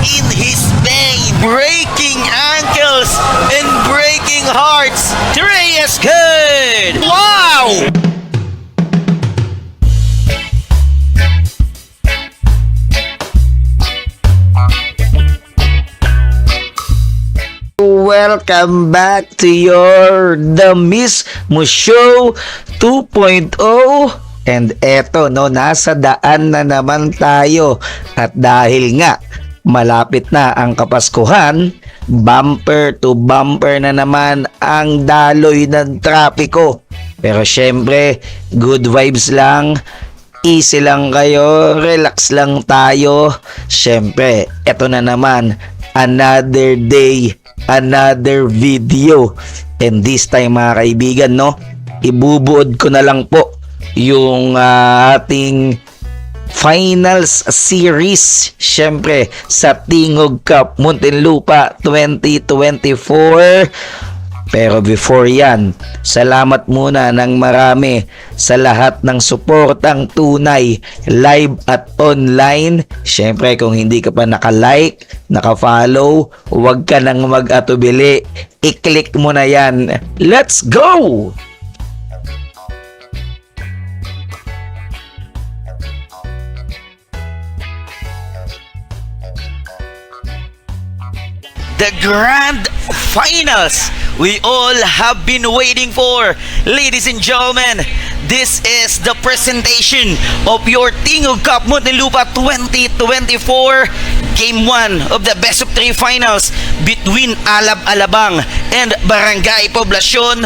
in his vein. Breaking ankles and breaking hearts. Trey is good. Wow! Welcome back to your The Miss Mo Show 2.0 And eto no, nasa daan na naman tayo At dahil nga malapit na ang Kapaskuhan. Bumper to bumper na naman ang daloy ng trapiko. Pero syempre, good vibes lang. Easy lang kayo, relax lang tayo. Syempre, eto na naman, another day, another video. And this time mga kaibigan, no, ibubuod ko na lang po yung ah, ating finals series syempre sa Tingog Cup Muntinlupa 2024 pero before yan, salamat muna ng marami sa lahat ng suportang tunay, live at online. Siyempre kung hindi ka pa naka-like, naka-follow, huwag ka nang mag-atubili. I-click mo na yan. Let's go! The grand finals we all have been waiting for. Ladies and gentlemen, this is the presentation of your Tingog Cup Muntinlupa 2024 Game 1 of the best of 3 finals between Alab Alabang and Barangay Poblacion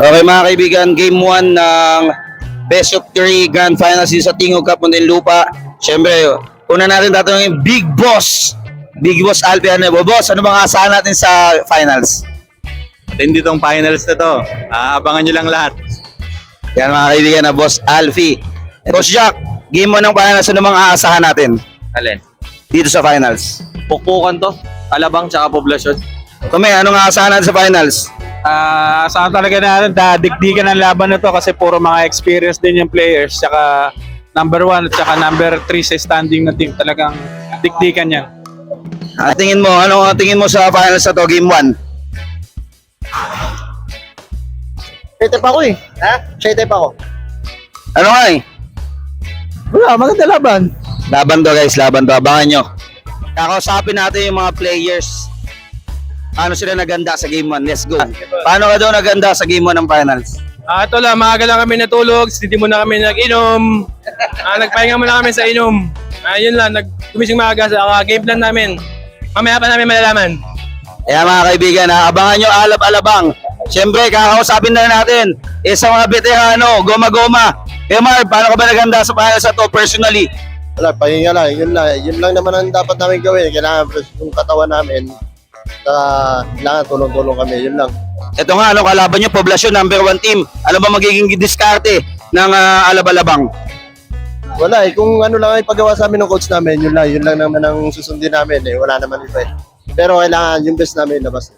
Okay mga kaibigan, game 1 ng Best of 3 Grand Finals sa Tingog Cup Muntinlupa. Siyempre, una natin tatanungin Big Boss. Big Boss Alpi ano ba? Boss, ano bang asahan natin sa finals? Hindi tong finals na to. Aabangan nyo lang lahat. Yan mga kaibigan na Boss Alfie. Boss Jack, game 1 ng finals, ano bang aasahan natin Alin? dito sa finals? Pukpukan to. Alabang tsaka poblasyon. Kumi, anong aasahan natin sa finals? Ah, saan talaga natin dadigdigan ang laban na to kasi puro mga experience din yung players tsaka number one at tsaka number three sa standing na team talagang digdigan yan. Ah, tingin mo, ano ang tingin mo sa finals na to, game 1? Excited pa ako eh. Ha? Excited pa ako. Ano nga eh? Wala, maganda laban. Laban to guys, laban to. Abangan nyo. Kakausapin natin yung mga players. Paano sila naganda sa game 1? Let's go. Paano ka daw naganda sa game 1 ng finals? Ah, ito lang, maaga lang kami natulog, hindi muna kami nag-inom. Ah, nagpahinga muna kami sa inom. Ah, yun lang, nag gumising maaga sa ah, game plan namin. Mamaya pa namin malalaman. Kaya mga kaibigan, ha, abangan nyo alab-alabang. Siyempre, kakausapin na natin. Isa mga veterano, goma-goma. Kaya Marv, paano ka ba naganda sa finals na to personally? Wala, pahinga lang. Yun lang. Yun lang naman ang dapat namin gawin. Kailangan fresh yung katawan namin. Saka kailangan tulong-tulong kami. Yun lang. Ito nga, ano, kalaban nyo, poblasyon, number one team. Ano ba magiging diskarte ng ah, alab-alabang? Wala eh. Kung ano lang ay pagawa sa amin ng coach namin, yun lang. Yun lang naman ang susundin namin eh. Wala naman iba eh. Pero kailangan yung best namin labas.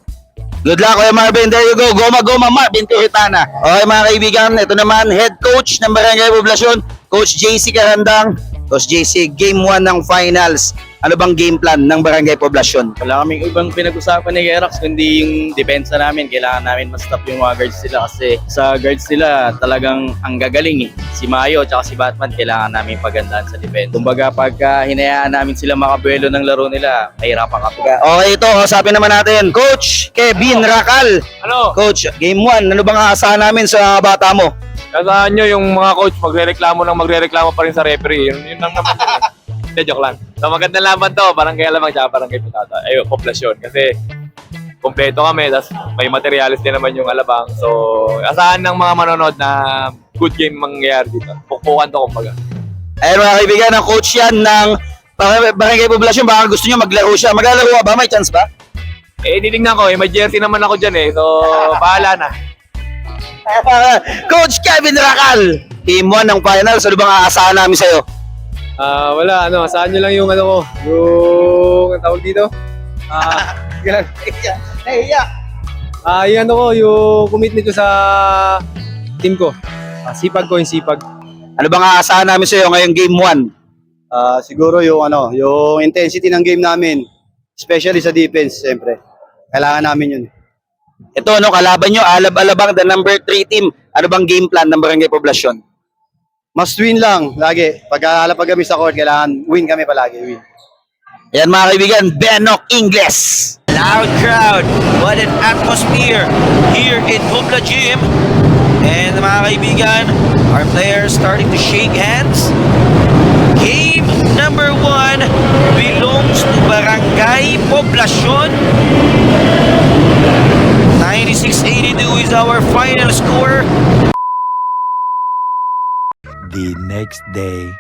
Good luck, Kuya Marvin. There you go. Goma, goma, Marvin Turitana. Okay, mga kaibigan. Ito naman, head coach ng Barangay Poblasyon, Coach JC Karandang. Coach JC, game 1 ng finals. Ano bang game plan ng Barangay Poblasyon? Wala kaming ibang pinag-usapan ni Gerax kundi yung depensa namin. Kailangan namin ma-stop yung mga guards nila kasi sa guards nila talagang ang gagaling eh. Si Mayo at si Batman kailangan namin pagandaan sa defense. Kumbaga pagka hinayaan namin sila makabuelo ng laro nila, mahirapan kami. Okay, ito, usapin naman natin. Coach Kevin Rakal. Ano? Coach, game 1. Ano bang aasahan namin sa bata mo? Kasaan nyo yung mga coach magre-reklamo lang magre-reklamo pa rin sa referee. Yun, yun lang naman. Hindi, joke lang. So maganda laban to, barangay lamang tsaka barangay putata. Ay, poplasyon. Kasi kompleto kami, tas may materialis din naman yung alabang. So, asahan ng mga manonood na good game mangyayari dito. Pukpukan to kumbaga. Ayun mga kaibigan, ang coach yan ng Bar- Barangay Poblasyon. Baka gusto nyo maglaro siya. Maglalaro ba? May chance ba? Eh, titignan ko, eh, may jersey naman ako dyan eh. So, bahala na. Coach Kevin Rakal. Game 1 ng finals. Ano bang aasahan namin sa'yo? Ah, wala, ano, saan nyo lang yung ano ko, yung, ang tawag dito? Ah, sige lang. Ah, yung ano ko, yung commitment ko sa team ko. Ah, sipag ko yung sipag. Ano bang aasahan namin sa'yo ngayong game 1? Ah, siguro yung ano, yung intensity ng game namin, especially sa defense, siyempre. Kailangan namin yun. Ito, no, kalaban nyo, Alab-Alabang, the number 3 team. Ano bang game plan ng Barangay Poblasyon? Must win lang, lagi. Pag halapag kami sa court, kailangan win kami palagi, win. Yan mga kaibigan, Benok Ingles. Loud crowd. What an atmosphere here in Hubla Gym. And mga kaibigan, our players starting to shake hands. Game number one belongs to Barangay Poblacion. 96-82 is our final score. The next day.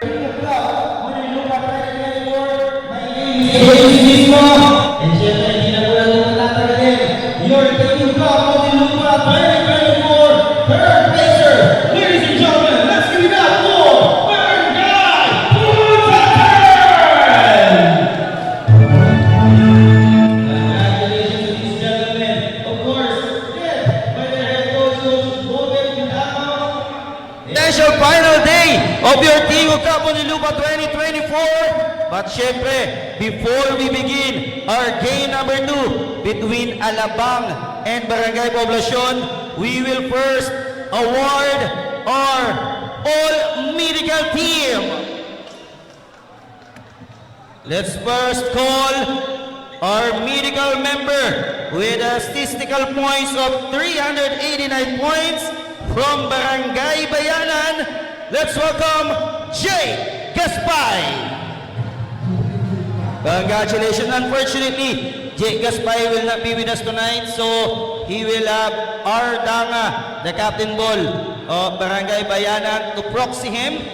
Poblacion, we will first award our all medical team. Let's first call our medical member with a statistical points of 389 points from Barangay Bayanan. Let's welcome Jay Gaspay. Congratulations. Unfortunately, Jay Gaspay will not be with us tonight, so he will have our Danga, the captain ball of Barangay Bayanan, to proxy him.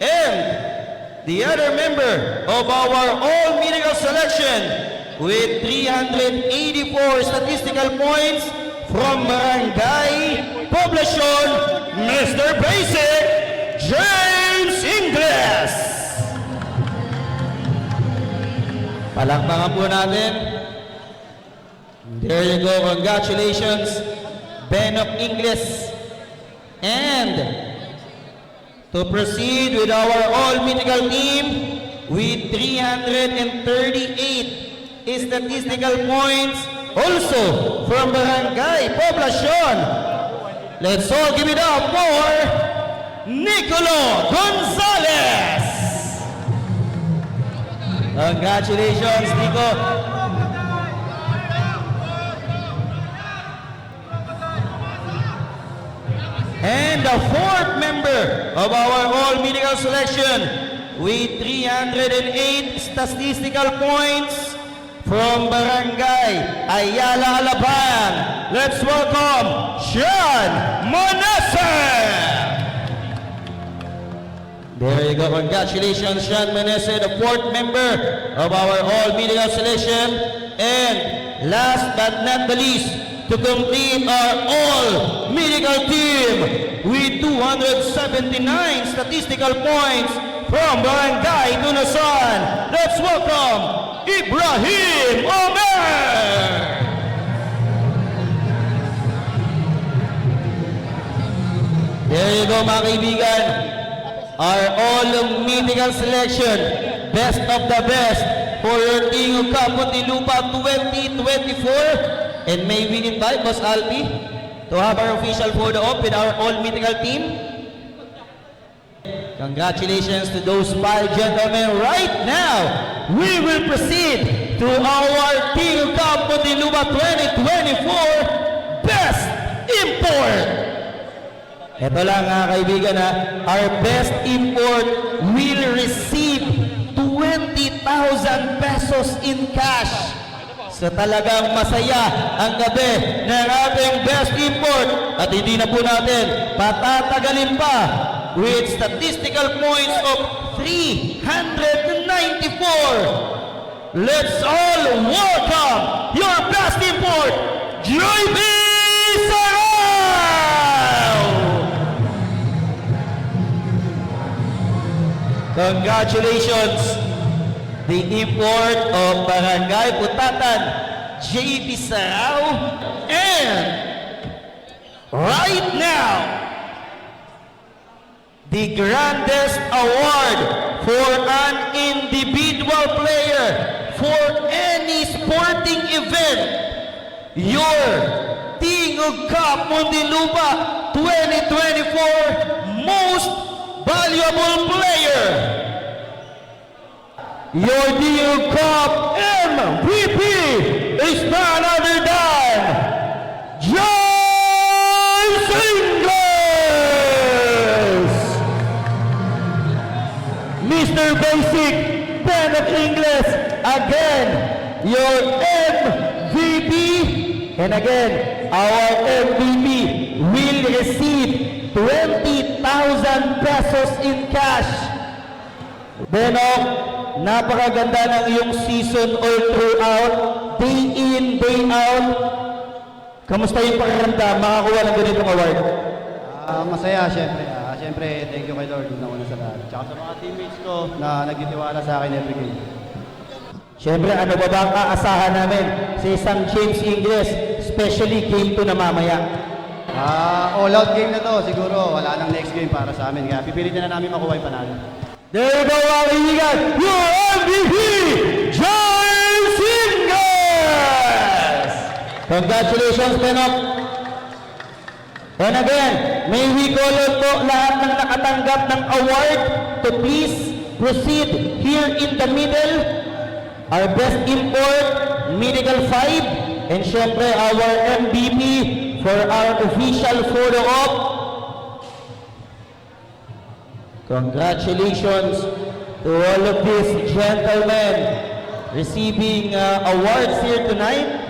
And the other member of our all medical selection with 384 statistical points from Barangay Poblacion, Mr. Basic, James Ingles. Palakpakan po natin. There you go. Congratulations, Ben of Ingles. And to proceed with our all medical team with 338 statistical points also from Barangay Poblacion. Let's all give it up for Nicolo Gonzalez. Congratulations, Nico. And the fourth member of our all medical selection with 308 statistical points from Barangay Ayala Alaban. Let's welcome Sean Manasseh. There you go. Congratulations, Sean Menese, the fourth member of our all medical selection. And last but not the least, to complete our all medical team with 279 statistical points from Barangay Tunasan. Let's welcome Ibrahim Omer. There you go mga kaibigan. Our all medical selection, best of the best for your Tingo Cup Muntinlupa 2024. And may we invite Boss Alpi to have our official photo op with our all medical team. Congratulations to those five gentlemen. Right now, we will proceed to our Tingo Cup Muntinlupa 2024 Best Import. Ito lang mga kaibigan ha, our best import will receive 20,000 pesos in cash. So talagang masaya ang gabi ng ating best import at hindi na po natin patatagalin pa with statistical points of 394. Let's all welcome your best import, JB Sarao! Congratulations! the import of Barangay Putatan, J.P. Sarao, and right now, the grandest award for an individual player for any sporting event, your Tingog Cup Mundilupa 2024 Most Valuable Player. Your of Cup MVP is none other than John Singles! Mr. Basic, Ben of English, again, your MVP. And again, our MVP will receive 20,000 pesos in cash. Benok, napakaganda ng iyong season all throughout, day in, day out. Kamusta yung pakiramdam makakuha ng ganitong award? Ah, masaya, syempre. Ah, syempre, thank you kay Lord una una sa lahat. Tsaka sa mga teammates ko na nagtitiwala sa akin every game. Siyempre, ano ba ba ang aasahan namin sa isang James Ingles, especially game 2 na mamaya? Ah, all out game na to. Siguro wala nang next game para sa amin. Kaya pipilitin na namin makuha yung panalo. There you go, kaibigan! Your MVP, James Ingles! Congratulations, Penok! And again, may we call on po lahat ng nakatanggap ng award to please proceed here in the middle. Our best import, Medical 5, and syempre our MVP for our official photo op. Congratulations to all of these gentlemen receiving uh, awards here tonight.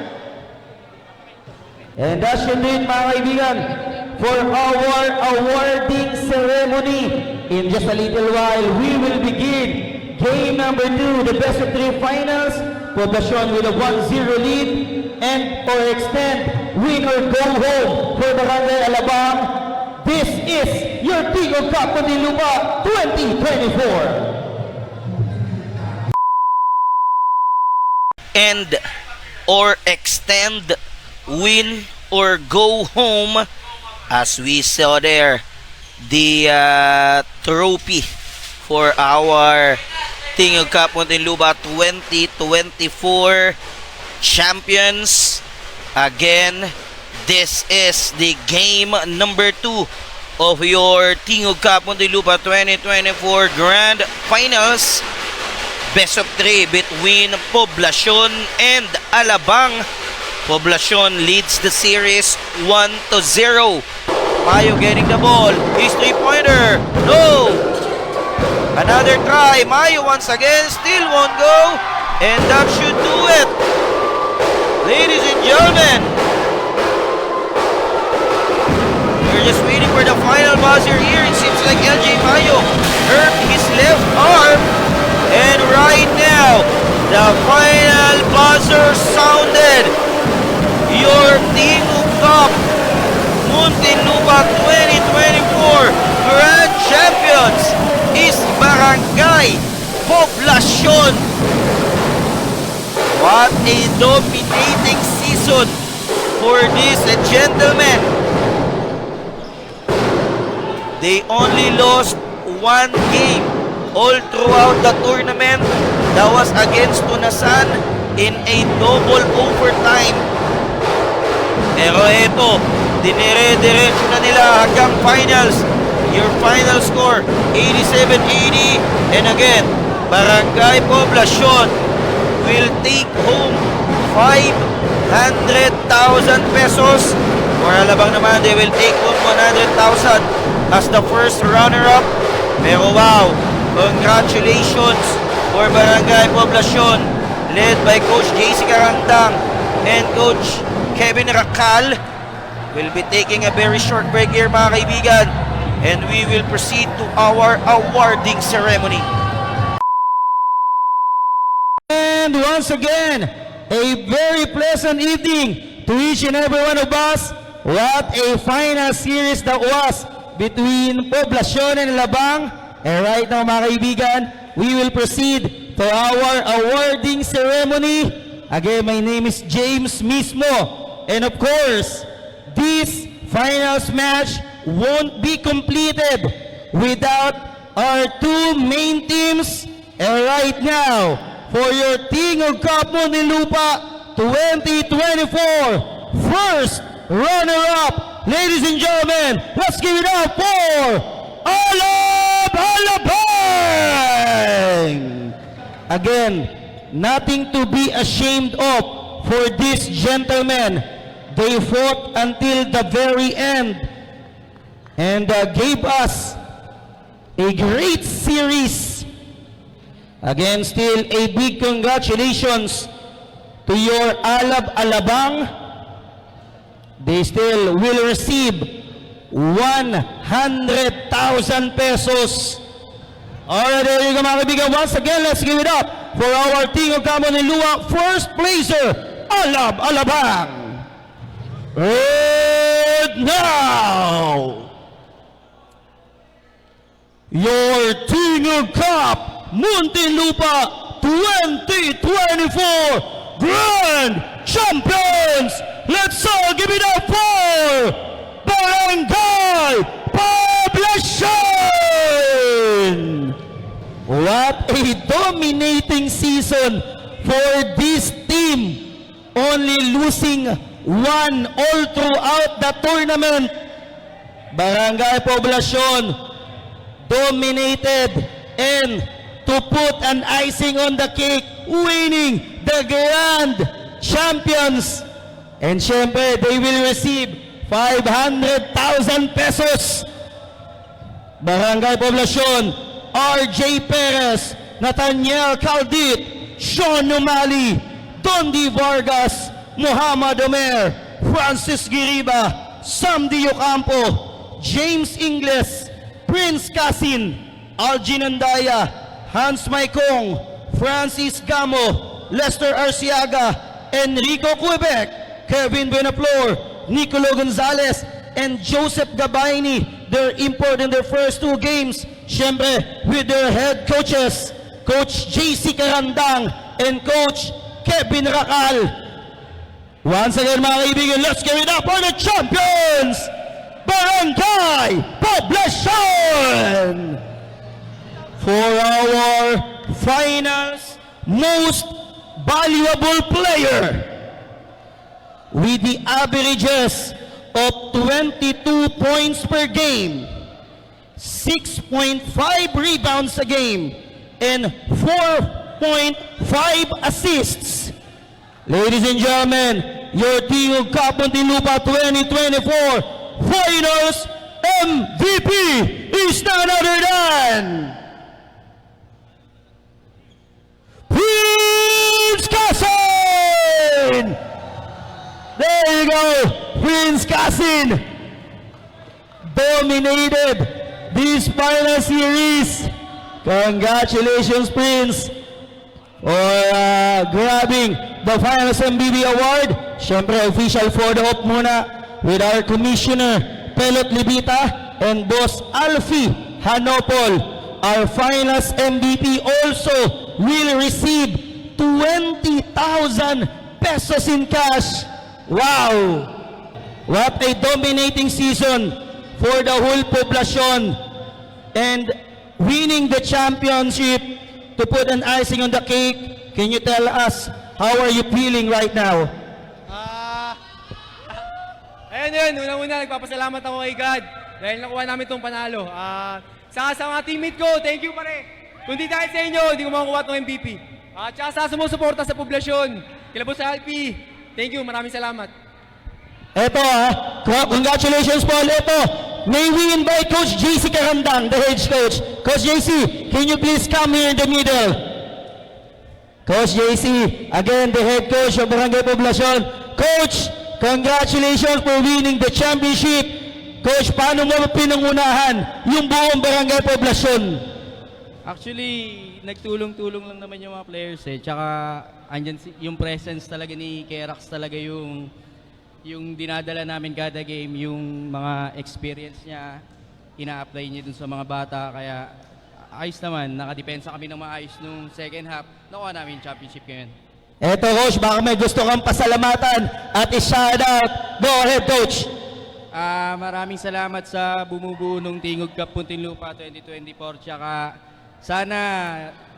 And that should do it, mga kaibigan, for our awarding ceremony. In just a little while, we will begin game number two, the best of three finals. Poblacion with a 1-0 lead. And or extend, win or go home for Barangay Alabang. This is your Tigo Cup Mandilupa 2024. end or extend, win or go home as we saw there the uh, trophy for our Tingo Cup Muntinlupa 2024 champions again this is the game number 2 of your Tingo Cup Muntinlupa 2024 Grand Finals best of 3 between Poblacion and Alabang. Poblacion leads the series 1 to 0. Mayo getting the ball. His three-pointer. No! Another try. Mayo once again. Still won't go. And that should do it. Ladies and gentlemen. Just waiting for the final buzzer here. It seems like LJ Mayo hurt his left arm. And right now, the final buzzer sounded. Your Team Cup Muntinlupa 2024 Grand Champions is Barangay Poblacion. What a dominating season for these gentlemen. They only lost one game all throughout the tournament. That was against Tunasan in a double overtime. Pero eto, dinire-diretso na nila hanggang finals. Your final score, 87-80. And again, Barangay Poblacion will take home 500,000 pesos. For Alabang naman, they will take home 100,000 as the first runner-up. Pero wow, congratulations for Barangay Poblacion led by Coach JC Carandang and Coach Kevin Racal. We'll be taking a very short break here mga kaibigan and we will proceed to our awarding ceremony. And once again, a very pleasant evening to each and every one of us. What a final series that was between Poblacion and Labang. And right now, mga kaibigan, we will proceed to our awarding ceremony. Again, my name is James Mismo. And of course, this finals match won't be completed without our two main teams. And right now, for your of Cup Muntinlupa 2024 first runner-up. Ladies and gentlemen, let's give it up for Alab Alabang! Again, nothing to be ashamed of for these gentlemen. They fought until the very end and uh, gave us a great series. Again, still a big congratulations to your Alab Alabang. They still will receive 100,000 pesos. Alright, there you go mga kaibigan. Once again, let's give it up for our Team of Camon Lua first placer, Alab Alabang. And now, your Tingo Cup Muntinlupa 2024 Grand Champions! Let's all give it up for Barangay Poblacion! What a dominating season for this team! Only losing one all throughout the tournament. Barangay Poblacion dominated and to put an icing on the cake, winning the Grand Champions. And syempre, they will receive 500,000 pesos. Barangay Poblacion, RJ Perez, Nathaniel Caldit, Sean Numali, Dondi Vargas, Muhammad Omer, Francis Giriba, Sam Di Ocampo, James Ingles, Prince Casin, Algin Andaya, Hans Maikong, Francis Gamo, Lester Arciaga, Enrico Quebec, Kevin Benaflor, Nicolo Gonzalez, and Joseph Gabayni. They're important their first two games. Siyempre, with their head coaches, Coach JC Karandang and Coach Kevin Rakal. Once again, mga kaibigan, let's give it up for the champions! Barangay Poblacion! For our finals most valuable player with the averages of 22 points per game, 6.5 rebounds a game, and 4.5 assists. Ladies and gentlemen, your Team of Cup Muntinlupa 2024 Finals MVP is none other than Prince Kasin! There you go, Prince Kasin dominated this final series. Congratulations, Prince, for uh, grabbing the Finals MVP Award. Siyempre, official photo op muna with our Commissioner, Pelot Libita, and Boss Alfie Hanopol. Our Finals MVP also will receive 20,000 pesos in cash. Wow! What a dominating season for the whole population and winning the championship to put an icing on the cake. Can you tell us how are you feeling right now? Ah, ayun yun, unang-una nagpapasalamat ako kay God dahil nakuha namin itong panalo. Ah, saka sa mga teammate ko, thank you pare. Kung di dahil sa inyo, hindi ko makakuha itong MVP. At saka sa sumusuporta sa poblasyon, kilabos sa LP, thank you, maraming salamat. Eto ah, co- congratulations Paul. Eto, may we invite Coach JC Karandang, the head coach. Coach JC, can you please come here in the middle? Coach JC, again the head coach of Barangay Poblacion. Coach, congratulations for winning the championship. Coach, paano mo pinangunahan yung buong Barangay Poblacion? Actually, nagtulong-tulong lang naman yung mga players eh. Tsaka andyan si, yung presence talaga ni Kerax talaga yung yung dinadala namin kada game, yung mga experience niya, ina-apply niya dun sa mga bata. Kaya ayos naman, nakadepensa kami ng maayos nung second half. Nakuha namin yung championship ngayon. Eto coach, baka may gusto kang pasalamatan at i-shout out. Go ahead coach. Ah, maraming salamat sa bumubuo ng Tingog Cup Puntinlupa 2024. Tsaka sana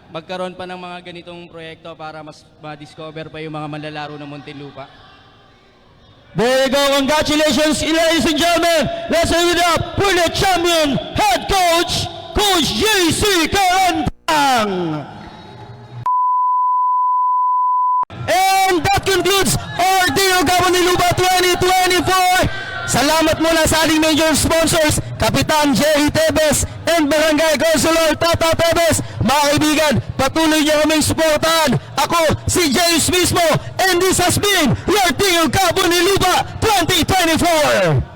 magkaroon pa ng mga ganitong proyekto para mas ma-discover pa yung mga manlalaro ng Muntinlupa. There you go. Congratulations, ladies and gentlemen. Let's give it up for the champion head coach, Coach JC Karantang. And that concludes our Dino Gabon ni Luba 2024. Salamat muna sa ating major sponsors, Kapitan Jerry Tebes and Barangay Consular Tata Tebes. Mga kaibigan, patuloy niyo kaming supportahan. Ako, si James mismo, and this has been your Dino Gabon ni Luba 2024.